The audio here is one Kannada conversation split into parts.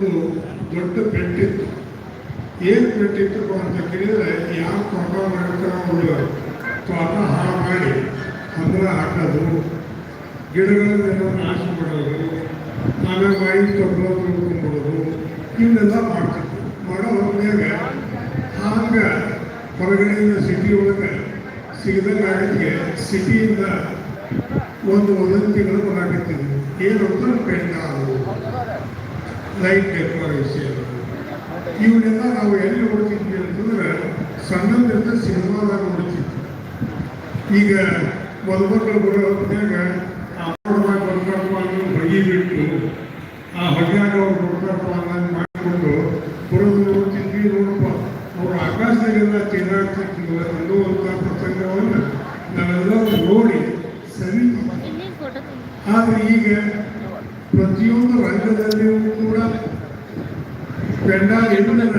ದೊಡ್ಡ ಪೆಟ್ಟಿತ್ತು ಏನು ಪೆಟ್ಟಿತ್ತು ಅಂತ ಕೇಳಿದ್ರೆ ಯಾವ ಕೊಂಡ ಮಾಡ್ತಾರ ತೋಟ ಹಾಳು ಮಾಡಿ ಹಂದ್ರ ಹಾಕೋದು. ಗಿಡಗಳನ್ನೆಲ್ಲ ನಾಶ ಮಾಡೋದು. ಆಮೇಲೆ ಬಾಯಿ ತೊಗೊಳ ತಿಳ್ಕೊಂಡ್ಬಿಡೋದು ಇವನ್ನೆಲ್ಲ ಮಾಡ್ತಿದ್ರು. ಮಾಡೋ ಹೊತ್ನ್ಯಾಗ ಹಂಗೆ ಹೊರಗಡೆಯಿಂದ ಸಿಟಿ ಒಳಗೆ ಸಿಗದಂಗೆ ಆಗಿದ್ಗೆ ಸಿಟಿಯಿಂದ ಒಂದು ವದಂತಿಗಳು ಬರಾಕತ್ತಿದ್ವು. ಏನು ಅಂದ್ರೆ ಪೆಂಡಾಲು. ಲೈಟ್ ಡೆಕೋರೇಷನ್ ಇವನ್ನೆಲ್ಲ ನಾವು ಎಲ್ಲಿ ನೋಡ್ತಿದ್ವಿ ಅಂತಂದ್ರೆ ಸಣ್ಣದ್ರಿಂದ ಸಿನಿಮಾದಾಗ ನೋಡ್ತಿದ್ವಿ ಈಗ ಮೊದಮಕ್ಕಳು ಬರೋ ಹೊತ್ನ್ಯಾಗ ಆ ಮಾಡೋದಾಗ ಬರ್ತಾರಪ್ಪ ಅನ್ನೋ ಹೊಗೆ ಬಿಟ್ಟು ಆ ಹೊಗೆಯಾಗ ಅವ್ರು ಬರ್ತಾರಪ್ಪ ಅನ್ನೋದು ಮಾಡಿಕೊಂಡು ಬರೋದು ನೋಡ್ತಿದ್ವಿ ನೋಡಪ್ಪ. ಅವ್ರು ಆಕಾಶದಾಗೆಲ್ಲ ತಿರುಗಾಡ್ತಿದ್ವಿ ಅನ್ನುವಂಥ ಪ್ರಸಂಗವನ್ನು ನಾವೆಲ್ಲ ನೋಡಿ ಸರಿ. ಆದರೆ ಈಗ ಪೆಂಡಾಲ್ ಇಲ್ಲದ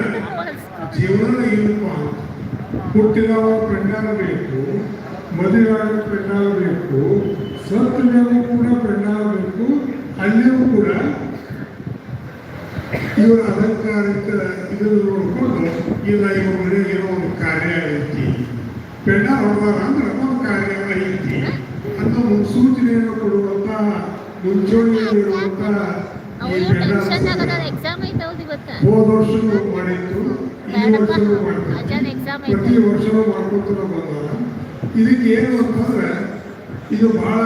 ಜೀವನ ಇಲ್ಲಪ್ಪ ಹುಟ್ಟಿದವ ಪೆಂಡಾಲ ಬೇಕು ಮದುವೆಯಾದ ಪೆಂಡಾಲ ಬೇಕು ಸತ್ತ ಮೇಲೆ ಕೂಡ ಪೆಂಡಾಲ ಬೇಕು ಅಲ್ಲಿಯೂ ಕೂಡ ಇವರ ಅಲಂಕಾರಿಕ ಇದನ್ನು ನೋಡಿಕೊಂಡು ಇಲ್ಲ ಇವ್ರ ಮನೆಗೆ ಏನೋ ಒಂದು ಕಾರ್ಯ ಐತಿ. ಪೆಂಡಾಲ್ ಹೊಡೆದಾರ ಅಂದ್ರೆ ಒಂದು ಕಾರ್ಯ ಐತಿ ಅಂತ ಮುನ್ಸೂಚನೆಯನ್ನು ಕೊಡುವಂತ ಮುಂಚೂಣಿಯಲ್ಲಿರುವಂತಹ ಈ ಪೆಂಡಾಲ್ ಹೌದು ವರ್ಷವೂ ಮಾಡಿತ್ತು ಈ ವರ್ಷವೂ ಎಕ್ಸಾಮ್ ಪ್ರತಿ ವರ್ಷವೂ ವರ್ಷನೂ ಮಾಡ್ಕೊತ ಬಂದಾರ ಇದಕ್ಕೆ ಏನು ಅಂತಂದ್ರೆ ಇದು ಬಹಳ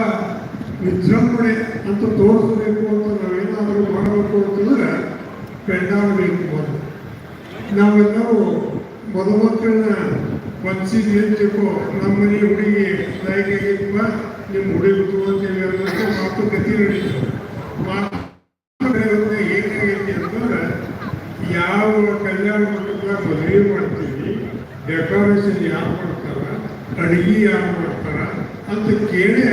ವಿಜೃಂಭಣೆ ಅಂತ ತೋರಿಸ್ಬೇಕು ಅಂತ ನಾವೇನಾದರೂ ಮಾಡಬೇಕು ಅಂತಂದ್ರೆ ಪೆಂಡಾಲ್ ಬೇಕು ಮೊದಲು. ನಾವೆಲ್ಲರೂ ಮದುಮಕ್ಕಳನ್ನ ಏನ್ ತಿಳ್ಕೊ ನಮ್ಮ ಮನೆ ಹುಡುಗಿ ಆಗೈತಪ್ಪ ನಿಮ್ಮ ಹುಡುಗಿ ಅಂತೇಳಿ ಅನ್ನೋದು ಮಾತುಕತೆ ನಡೀತು. ಮಾತುಕತೆ ಏನಾಗೈತಿ ಅಂತಂದ್ರೆ ಯಾವ ಕಲ್ಯಾಣ ಮಂಟಪದಾಗ ಮದುವೆ ಮಾಡ್ತೀವಿ. ಡೆಕೋರೇಷನ್ ಯಾರು ಮಾಡ್ತಾರ? ಅಡುಗೆ ಯಾರು ಮಾಡ್ತಾರ? ಅಂತ ಕೇಳಿ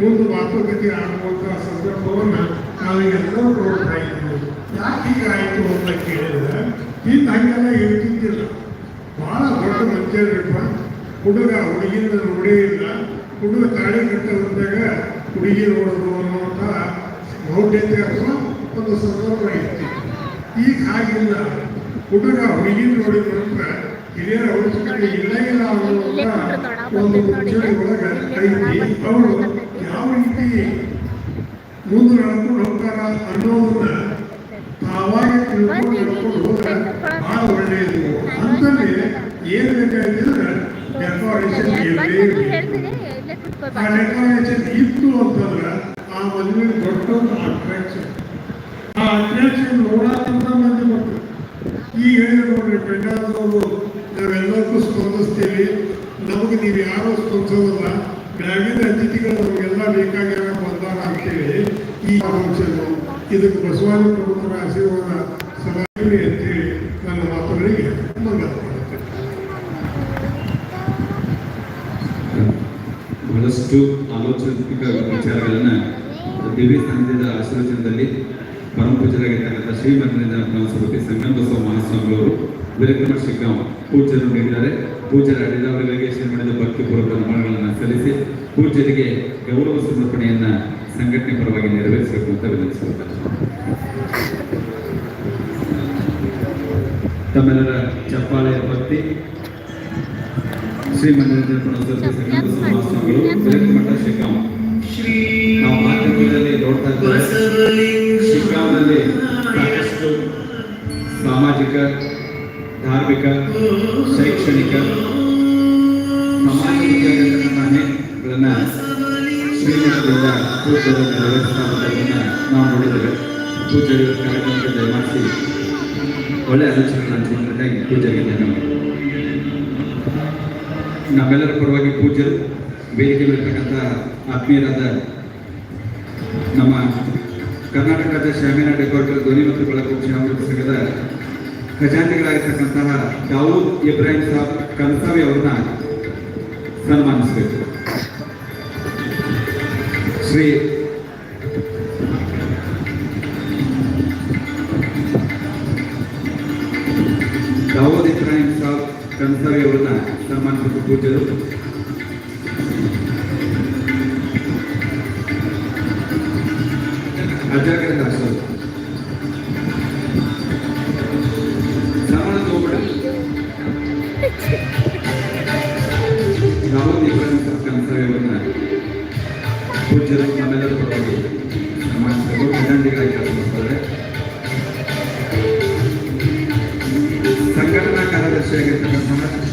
ಮುಂದೆ ಮಾತುಕತೆ ಆಡುವಂಥ ಸಂದರ್ಭವನ್ನು ನಾವು ಎಲ್ಲರೂ ನೋಡ್ತಾ ಇದ್ವಿ ಯಾಕೆ ಈಗ ಆಯಿತು ಅಂತ ಕೇಳಿದ್ರೆ ಹಿಂದೆ ಹಂಗೆಲ್ಲ ಹೇಳ್ತಿದ್ದಿಲ್ಲ. ಭಾಳ ದೊಡ್ಡ ಮಂಚೇರಿಪ್ಪ ಹುಡುಗ ಹುಡುಗಿನ ನೋಡೇ ಇಲ್ಲ. ಹುಡುಗ ತಾಳಿ ಕಟ್ಟ ಬಂದಾಗ ಹುಡುಗಿ ನೋಡೋದು ಅನ್ನುವಂಥ ಮೌಢ್ಯತೆ ಅಥವಾ ಒಂದು ಸಂದರ್ಭ ಇತ್ತು. ಈಗ ಹಾಗಿಲ್ಲ. ಹುಡುಗ ಹುಡುಗಿ ನೋಡಿದ ನಂತರ ಹಿರಿಯರ ಅವಶ್ಯಕತೆ ಇಲ್ಲ ಇಲ್ಲ ಅನ್ನೋ ಒಂದು ಮುಂಚೂಣಿ ಒಳಗೆ ಅವರು ಯಾವ ರೀತಿ ಮುಂದೆ ನಡ್ಕೊಂಡು ಹೋಗ್ತಾರ ಅನ್ನೋದನ್ನ ತಾವಾಗಿ ತಿಳ್ಕೊಂಡು ನಡ್ಕೊಂಡು ಹೋದ್ರೆ ಬಹಳ ಒಳ್ಳೆಯದು ಅಂತಂದ್ರೆ ಏನು ಬೇಕಾಗಿದ್ರೆ ಡೆಕೋರೇಷನ್ ಇರಲೇ ಆ ಡೆಕೋರೇಷನ್ ಇತ್ತು ಅಂತಂದ್ರೆ ಆ ಮದುವೆ ದೊಡ್ಡ ಅಟ್ರಾಕ್ಷನ್ ಆ ಅಟ್ರಾಕ್ಷನ್ ನೋಡಾಕಂತ ಮಂದಿ ಬರ್ತಾರೆ. ಈಗ ಹೇಳಿದ್ರು ಪೆಂಡಾಲ್ದವರು ನಾವೆಲ್ಲರಿಗೂ ಸ್ಪಂದಿಸ್ತೀವಿ. ನಮಗೆ ನೀವು ಯಾರು ಸ್ಪಂದಿಸೋದಲ್ಲ ಗ್ರಾಮೀಣ ಅತಿಥಿಗಳು ನಮಗೆಲ್ಲ ಬೇಕಾಗಿರೋ ಬಂದಾಗ ಅಂತೇಳಿ ಈ ಫಂಕ್ಷನ್ ಇದಕ್ಕೆ ಬಸವಾದಿ ಪ್ರಮುಖರ ಆಶೀರ್ವಾದ ಸಲಹೆ ಅಂತೇಳಿ ನನ್ನ ಮಾತುಗಳಿಗೆ ಮಂಗಲ ಮಾಡುತ್ತೇನೆ. ಬಹಳಷ್ಟು ಆಲೋಚನಾತ್ಮಕ ವಿಚಾರಗಳನ್ನು ದಿವ್ಯ ಸಾನ್ನಿಧ್ಯದ ಆಶೀರ್ವಚನದಲ್ಲಿ ಪರಮ ಪೂಜರಾಗಿರ್ತಕ್ಕಂಥ ಶ್ರೀಮಂದಿರದ ಪ್ರಾಂಶುಪತಿ ಸಂಗಮ ಬಸವ ಮಹಾಸ್ವಾಮಿಗಳು ವಿರಕ್ರಮ ಶಿಗ್ಗಾಂವ್ ಪೂಜೆಯನ್ನು ನೀಡಿದ್ದಾರೆ. ಪೂಜ್ಯರ ಅಡಿದಾವರಿಗೆ ಶ್ರೀಮಠದ ಭಕ್ತಿಪೂರ್ವಕ ನಮನಗಳನ್ನು ಸಲ್ಲಿಸಿ ಪೂಜೆಗೆ ಗೌರವ ಸಮರ್ಪಣೆಯನ್ನ ಸಂಘಟನೆ ಪರವಾಗಿ ನೆರವೇರಿಸಬೇಕು ಅಂತ ತಮ್ಮೆಲ್ಲರ ಚಪ್ಪಾಳೆಯ ಭಕ್ತಿ ಶ್ರೀ ಮಂದಿರ ಶಿಗ್ಗಾಂವ್ ನಾವು ನೋಡ್ತಾ ಇದ್ದೇವೆ. ಧಾರ್ಮಿಕ ಶೈಕ್ಷಣಿಕ ನಾವು ನೋಡಿದ್ದೇವೆ. ಪೂಜೆ ಕಾರ್ಯಕ್ರಮಕ್ಕೆ ದಯಮಾಡಿಸಿ ಒಳ್ಳೆ ಆಲೋಚನೆಗಳನ್ನು ಹಂಚಿಕೊಂಡಾಗಿ ಪೂಜೆಗೆ ಧನ್ಯವಾದ ನಮ್ಮೆಲ್ಲರ ಪರವಾಗಿ ಪೂಜ್ಯರು ವೇದಿಕೆಯಲ್ಲಿರ್ತಕ್ಕಂಥ ಆತ್ಮೀಯರಾದ ನಮ್ಮ ಕರ್ನಾಟಕದ ಶಾಮೀನ ಡೆಕೋರೇಟರ್ ಧ್ವನಿ ಮತ್ತು ಬೆಳಕು ಸಂಘದ ಖಜಾಂಚಿಗಳಾಗಿರ್ತಕ್ಕಂತಹ ದಾವೂದ್ ಇಬ್ರಾಹಿಂ ಸಾಬ್ ಕನ್ಸಾವಿ ಅವ್ರನ್ನ ಸನ್ಮಾನಿಸಬೇಕು. ಶ್ರೀ ದಾವೂದ್ ಇಬ್ರಾಹಿಂ ಸಾಬ್ ಕನ್ಸಾವಿ ಅವ್ರನ್ನ ಸನ್ಮಾನಿಸಬೇಕು ಪೂಜರು ಅಜಾಗ್ರತೆ ಇಬ್ರಾಹಿಂ ಸತ್ಕಾನ್ ಸಾಹೇಬರನ್ನ ಪೂಜ್ಯರು ನಮ್ಮೆಲ್ಲರ ಪರವಾಗಿ ಸನ್ಮಾನಿಸಬೇಕು ಖಜಾಂಚಿಗಳಾಗಿ ಕೆಲಸ ಮಾಡ್ತಾರೆ ಸಂಘಟನಾ ಕಾರ್ಯದರ್ಶಿಯಾಗಿರ್ತಕ್ಕಂತಹ